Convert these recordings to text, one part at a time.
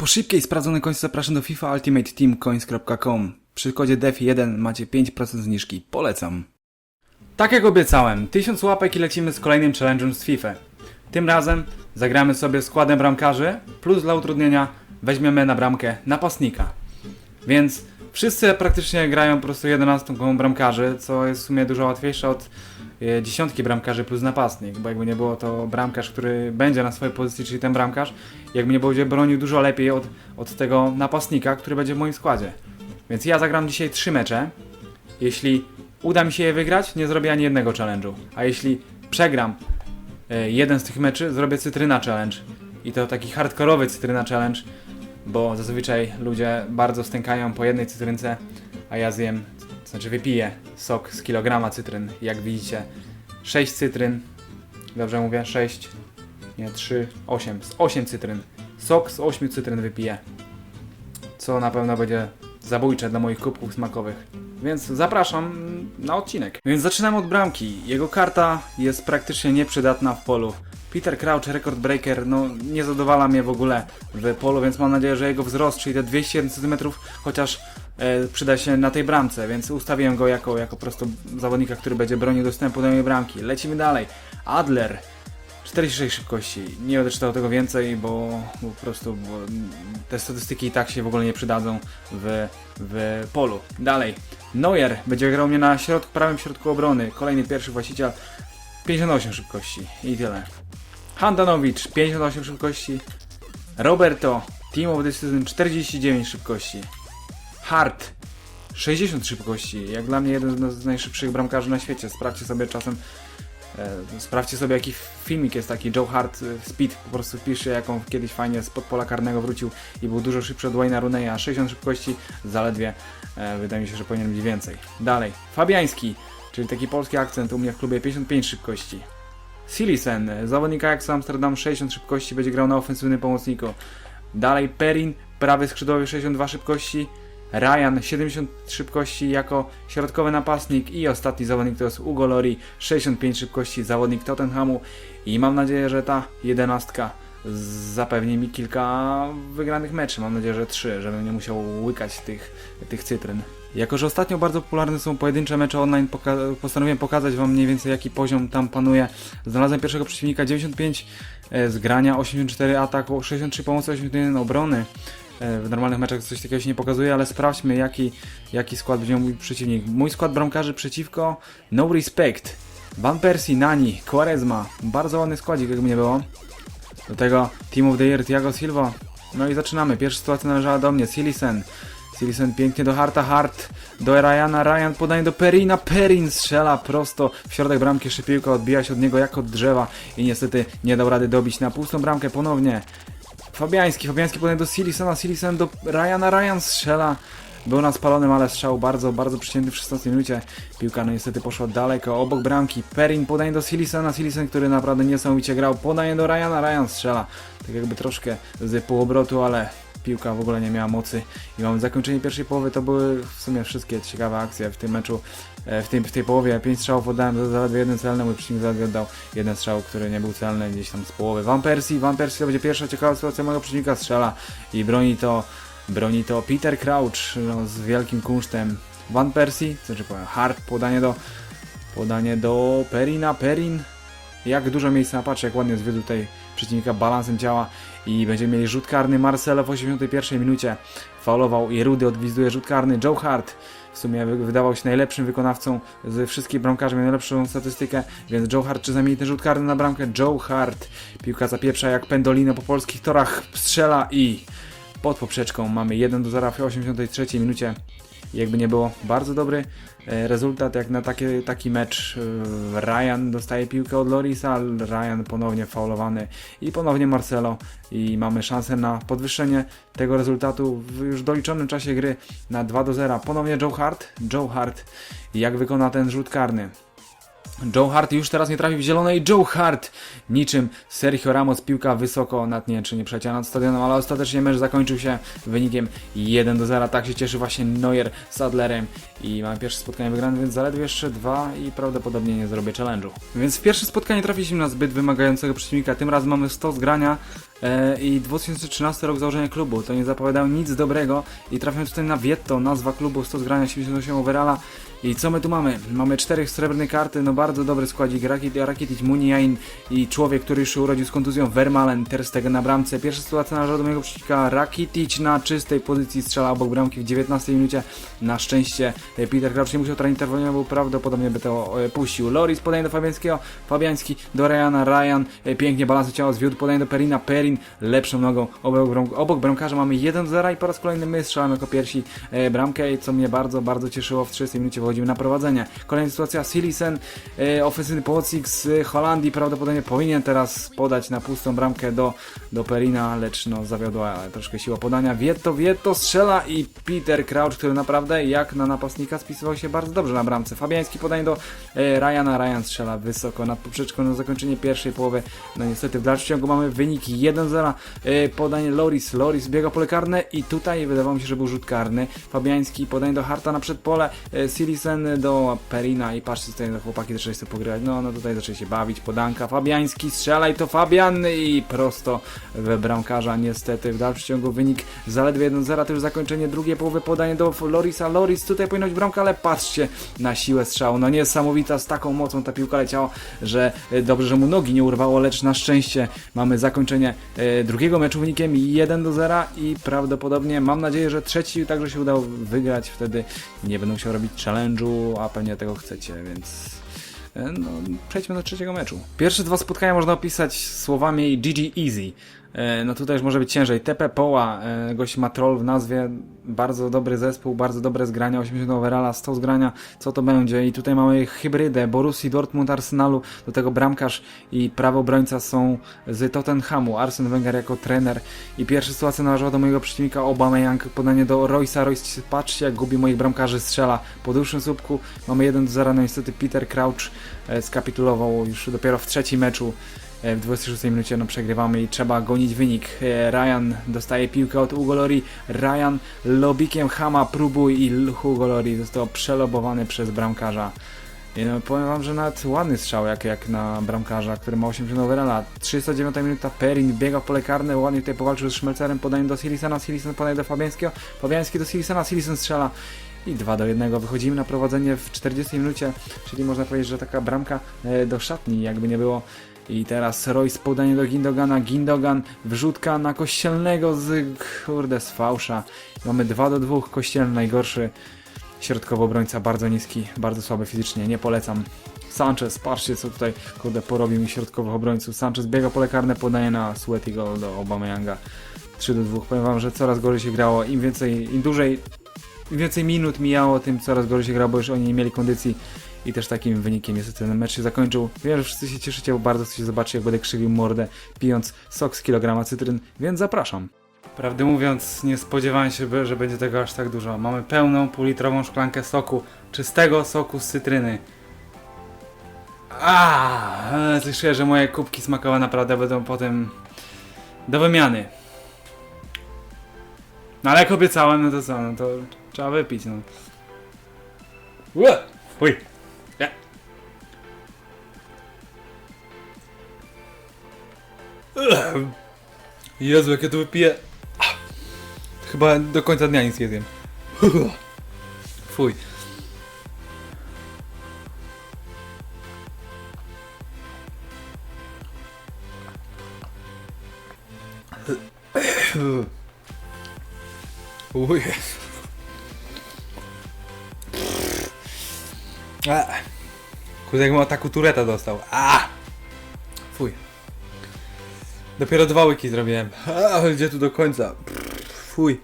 Po szybkiej sprawdzonej końcu zapraszam do FIFA Ultimate Team Coins.com. Przy kodzie DEF1 macie 5% zniżki. Polecam. Tak jak obiecałem, 1000 łapek i lecimy z kolejnym challenge'em z FIFA. Tym razem zagramy sobie składem bramkarzy, plus dla utrudnienia weźmiemy na bramkę napastnika. Więc wszyscy praktycznie grają po prostu 11 bramkarzy, co jest w sumie dużo łatwiejsze od e, dziesiątki bramkarzy plus napastnik, bo jakby nie było to bramkarz, który będzie na swojej pozycji, czyli ten bramkarz, jakby nie będzie bronił dużo lepiej od, od tego napastnika, który będzie w moim składzie. Więc ja zagram dzisiaj trzy mecze. Jeśli uda mi się je wygrać, nie zrobię ani jednego challenge'u. A jeśli przegram e, jeden z tych meczy, zrobię cytryna challenge. I to taki hardkorowy cytryna challenge, bo zazwyczaj ludzie bardzo stękają po jednej cytrynce, a ja zjem, to znaczy wypiję sok z kilograma cytryn. Jak widzicie, 6 cytryn, dobrze mówię, 6, nie 3, 8, z 8 cytryn. Sok z 8 cytryn wypiję, co na pewno będzie zabójcze dla moich kubków smakowych. Więc zapraszam na odcinek. Więc zaczynamy od bramki. Jego karta jest praktycznie nieprzydatna w polu. Peter Crouch, record breaker, no nie zadowala mnie w ogóle w polu, więc mam nadzieję, że jego wzrost, czyli te 201 cm, chociaż e, przyda się na tej bramce, więc ustawiłem go jako, jako po prostu zawodnika, który będzie bronił dostępu do mojej bramki. Lecimy dalej. Adler. 46 szybkości. Nie będę czytał tego więcej, bo, bo po prostu bo te statystyki i tak się w ogóle nie przydadzą w, w polu. Dalej. Neuer będzie grał mnie na środku, prawym środku obrony. Kolejny pierwszy właściciel. 58 szybkości i tyle. Handanowicz 58 szybkości. Roberto Team of Season 49 szybkości. Hart 60 szybkości. Jak dla mnie jeden z najszybszych bramkarzy na świecie. Sprawdźcie sobie czasem E, Sprawdźcie sobie jaki filmik jest taki Joe Hart e, Speed, po prostu wpiszcie jaką kiedyś fajnie spod pola karnego wrócił i był dużo szybszy od Wayne'a Runeya, 60 szybkości zaledwie, e, wydaje mi się, że powinien być więcej. Dalej, Fabiański, czyli taki polski akcent u mnie w klubie 55 szybkości. Silisen, zawodnik Ajaxu Amsterdam 60 szybkości, będzie grał na ofensywnym pomocniku. Dalej Perin, prawy skrzydłowy 62 szybkości. Ryan 70 szybkości jako środkowy napastnik i ostatni zawodnik to jest Ugo Lori 65 szybkości, zawodnik Tottenhamu i mam nadzieję, że ta jedenastka zapewni mi kilka wygranych meczy, mam nadzieję, że trzy, żebym nie musiał łykać tych, tych cytryn. Jako, że ostatnio bardzo popularne są pojedyncze mecze online, poka postanowiłem pokazać Wam mniej więcej jaki poziom tam panuje. Znalazłem pierwszego przeciwnika 95 e, zgrania, 84 ataku, 63 pomocy, 81 obrony. E, W normalnych meczach coś takiego się nie pokazuje, ale sprawdźmy jaki, jaki skład będzie mój przeciwnik. Mój skład bramkarzy przeciwko No Respect, Van Persie, Nani, Quaresma. Bardzo ładny składzik, jakby nie było. Do tego Team of the Year, Thiago Silva. No i zaczynamy. Pierwsza sytuacja należała do mnie. Silisen. Silisen pięknie do Harta, Hart do Ryana, Ryan podaje do Perina, Perin strzela prosto w środek bramki, jeszcze piłka odbija się od niego jak od drzewa i niestety nie dał rady dobić na pustą bramkę ponownie. Fabiański, Fabiański podaje do Silisona, Silisen do Ryana, Ryan strzela. Był na spalonym, ale strzał bardzo, bardzo przycięty w 16 minucie. Piłka no niestety poszła daleko, obok bramki. Perin podaje do Silisona, Silisen, który naprawdę niesamowicie grał, podaje do Ryana, Ryan strzela. Tak jakby troszkę z półobrotu, ale piłka w ogóle nie miała mocy. I mamy zakończenie pierwszej połowy, to były w sumie wszystkie ciekawe akcje w tym meczu. E, W tej, w tej połowie 5 strzałów oddałem, zaledwie jeden celny, mój przeciwnik zaledwie oddał jeden strzał, który nie był celny gdzieś tam z połowy. Van Persie, Van Persie to będzie pierwsza ciekawa sytuacja mojego przeciwnika, strzela i broni to, broni to Peter Crouch no, z wielkim kunsztem. Van Persie, co znaczy powiem, Hart, podanie do, podanie do Perina, Perin, jak dużo miejsca, patrzcie jak ładnie zwiódł tutaj przeciwnika balansem ciała i będziemy mieli rzut karny Marcelo w 81 minucie faulował i Rudy odgwizduje rzut karny Joe Hart w sumie wy- wydawał się najlepszym wykonawcą ze wszystkich bramkarzy, miał najlepszą statystykę, więc Joe Hart czy zamieni ten rzut karny na bramkę? Joe Hart, piłka zapieprza jak pendolino po polskich torach, strzela i pod poprzeczką mamy 1 do 0 w 83 minucie. Jakby nie było, bardzo dobry e, rezultat jak na takie, taki mecz. E, Ryan dostaje piłkę od Lorisa, Ryan ponownie faulowany i ponownie Marcelo i mamy szansę na podwyższenie tego rezultatu w już doliczonym czasie gry na 2 do 0. Ponownie Joe Hart, Joe Hart jak wykona ten rzut karny. Joe Hart już teraz nie trafi w zielone i Joe Hart niczym Sergio Ramos piłka wysoko nad nie czy nie przeleciała nad stadionem, ale ostatecznie mecz zakończył się wynikiem 1 do 0. Tak się cieszy właśnie Neuer z Adlerem i mamy pierwsze spotkanie wygrane, więc zaledwie jeszcze dwa i prawdopodobnie nie zrobię challenge'u. Więc w pierwsze spotkanie trafiliśmy na zbyt wymagającego przeciwnika, tym razem mamy 100 zgrania, e, i 2013 rok założenia klubu. To nie zapowiadało nic dobrego i trafiłem tutaj na Vietto, nazwa klubu 100 zgrania 78 overalla. I co my tu mamy? Mamy czterech srebrne karty, no bardzo dobry składzik. Rakit, Rakitic, Muniain i człowiek, który już się urodził z kontuzją, Vermalen, Ter Stegen na bramce. Pierwsza sytuacja należy do mojego przeciwnika. Rakitic na czystej pozycji strzela obok bramki w 19 minucie. Na szczęście e, Peter Crouch nie musiał teraz interweniować, bo prawdopodobnie by to e, puścił. Loris podaje do Fabiańskiego, Fabiański do Ryana, Ryan e, pięknie balansu ciała zwiódł, podaje do Perina, Perin lepszą nogą obok, obok bramkarza mamy 1-0 i po raz kolejny my strzelamy jako pierwsi bramkę, co mnie bardzo, bardzo cieszyło. W 30 minucie wychodzimy na prowadzenie. Kolejna sytuacja, Silisen, e, ofensywny pomocnik z Holandii, prawdopodobnie powinien teraz podać na pustą bramkę do, do Perina, lecz no zawiodła troszkę siła podania. Vietto, Vietto strzela i Peter Crouch, który naprawdę jak na napastnika spisywał się bardzo dobrze na bramce. Fabiański podanie do e, Ryana, Ryan strzela wysoko nad poprzeczką na zakończenie pierwszej połowy. No niestety w dalszym ciągu mamy wynik 1-0. E, podanie Loris, Loris biega pole karne i tutaj wydawało mi się, że był rzut karny. Fabiański podanie do Harta na przedpole, Silisen do Perina i patrzcie tutaj na chłopaki zaczęli sobie pogrywać. No, no tutaj zaczęli się bawić, podanka. Fabiański strzela i to Fabian i prosto we bramkarza niestety. W dalszym ciągu wynik zaledwie 1-0, to już zakończenie drugiej połowy, podanie do Lorisa. Loris tutaj powinno być bramka, ale patrzcie na siłę strzału. No niesamowita, z taką mocą ta piłka leciała, że e, dobrze, że mu nogi nie urwało, lecz na szczęście mamy zakończenie e, drugiego meczu wynikiem 1 do 0 i prawdopodobnie mam nadzieję, że trzeci także się udało wygrać. Wtedy nie będę musiał robić challenge'u, a pewnie tego chcecie, więc e, no, przejdźmy do trzeciego meczu. Pierwsze dwa spotkania można opisać słowami GG Easy. E, No tutaj już może być ciężej. TP Poła, e, gość ma troll w nazwie, bardzo dobry zespół, bardzo dobre zgrania, 80 overalla, 100 zgrania, co to będzie? I tutaj mamy hybrydę, Borussii, Dortmund, Arsenalu, do tego bramkarz i prawy obrońca są z Tottenhamu, Arsene Wenger jako trener. I pierwsza sytuacja należała do mojego przeciwnika Aubameyang, podanie do Roysa, Royce, patrzcie jak gubi moich bramkarzy, strzela po dłuższym słupku, mamy 1 do 0, no niestety Peter Crouch e, skapitulował już dopiero w trzecim meczu, w 26 minucie no, przegrywamy i trzeba gonić wynik. E, Ryan dostaje piłkę od Hugo Lori. Ryan lobikiem Hama próbuj i Hugo Lori został przelobowany przez bramkarza. I no, powiem wam, że nawet ładny strzał jak, jak na bramkarza, który ma 80 overalla. 309 minuta Perin biega w pole karne, ładnie tutaj powalczył z Szmelcerem, podaje do Silisana, Silisen podaje do Fabiańskiego, Fabiański do Silisana, Silisen strzela i 2 do 1. Wychodzimy na prowadzenie w 40 minucie, czyli można powiedzieć, że taka bramka e, do szatni, jakby nie było. I teraz Royce podanie do Gindogana, Gindogan wrzutka na Kościelnego z kurde z fałsza. Mamy 2 do 2, Kościelny najgorszy środkowy obrońca, bardzo niski, bardzo słaby fizycznie, nie polecam. Sanchez, patrzcie co tutaj kurde porobił mi środkowych obrońców. Sanchez biega pole karne, podaje na Sweatiego do Obameyanga. 3 do 2. Powiem wam, że coraz gorzej się grało. Im więcej, im dłużej, im więcej minut mijało, tym coraz gorzej się grało, bo już oni nie mieli kondycji. I też takim wynikiem niestety ten mecz się zakończył. Wiem, że wszyscy się cieszycie, bo bardzo chcecie zobaczyć, jak będę krzywił mordę, pijąc sok z kilograma cytryn, więc zapraszam. Prawdę mówiąc, nie spodziewałem się, że będzie tego aż tak dużo. Mamy pełną półlitrową szklankę soku, czystego soku z cytryny. A, coś czuję, że moje kubki smakowe naprawdę będą potem do wymiany. No ale jak obiecałem, no to co, no to trzeba wypić, no. Ue! Uj! Nie. Ugh. Jezu, jak ja to wypiję. Ah. Chyba do końca dnia nic nie zjem. Fuj. Uj. A. Kurde, jak ma ataku tureta dostał. A! Fuj. Dopiero dwa łyki zrobiłem. A, gdzie tu do końca? Fuj.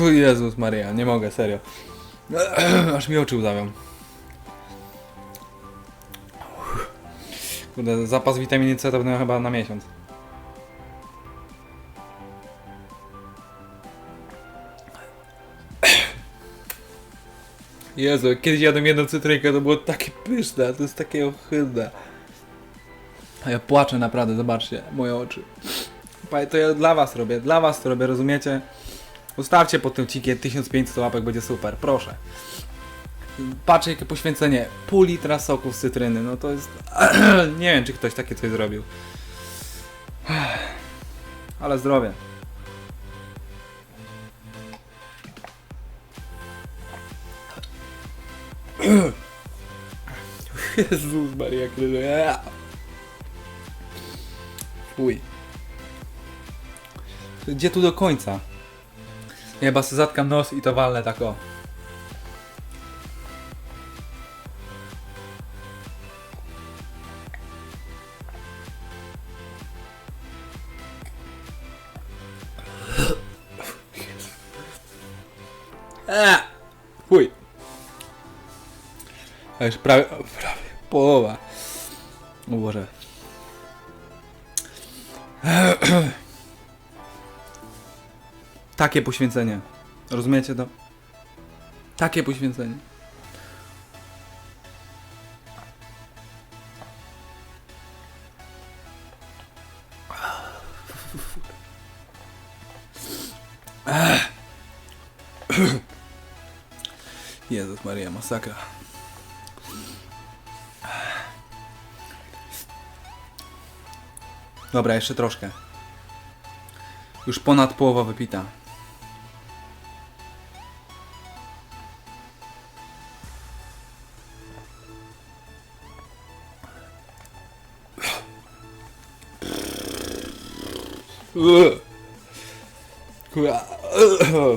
Jezus Maria, nie mogę, serio. Aż mi oczy łzawią. Kurde, zapas witaminy C to będę chyba na miesiąc. Jezu, kiedyś jadłem jedną cytrynkę, to było takie pyszne, to jest takie ohydne. A ja płaczę naprawdę, zobaczcie, moje oczy. To ja dla was robię, dla was to robię, rozumiecie? Ustawcie pod tym cikiem 1500 łapek, będzie super, proszę. Patrzcie jakie poświęcenie, pół litra soku z cytryny, no to jest... nie wiem czy ktoś takie coś zrobił. Ale zdrowie. Jezus Maria, kiedy... Uj. Gdzie tu do końca? Ja chyba zatkam nos i to walnę tak o. Eee! Chuj. A już prawie, prawie połowa. O Boże. Takie poświęcenie. Rozumiecie to? Takie poświęcenie. Jezus Maria, masakra. Dobra, jeszcze troszkę. Już ponad połowa wypita. Chuja,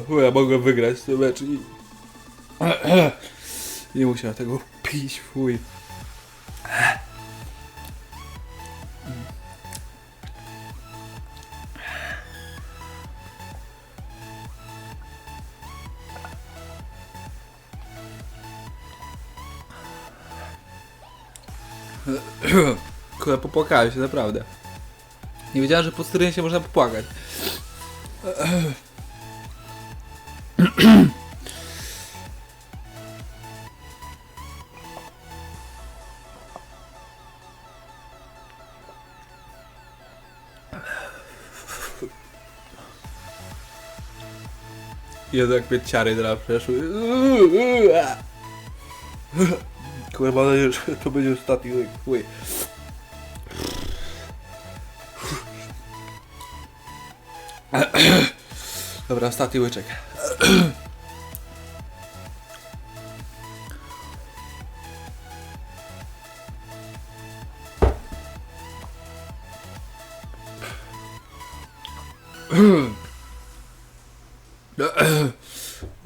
chuja, mogłem wygrać ten mecz i... Nie musiałem tego pić, fuj. Kurwa, popłakałem się, naprawdę. Nie wiedziałem, że po stronie się można popłakać. Jezu, jak mnie ciary teraz przeszły. Kurwa, mam nadzieję, że to będzie ostatni łyk. Dobra, ostatni łyczek.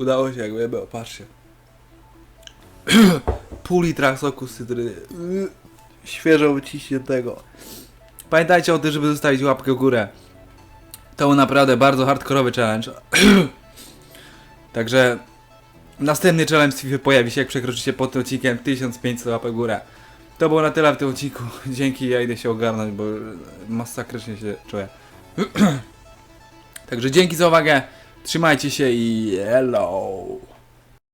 Udało się, jak było, patrzcie. Pół litra soku z cytryny. Świeżo wyciśniętego. Pamiętajcie o tym, żeby zostawić łapkę w górę. To był naprawdę bardzo hardkorowy challenge. Także następny challenge FIFA pojawi się, jak przekroczycie pod tym odcinkiem 1500 łapek w górę. To było na tyle w tym odcinku. Dzięki, ja idę się ogarnąć, bo masakrycznie się czuję. Także dzięki za uwagę. Trzymajcie się i hello.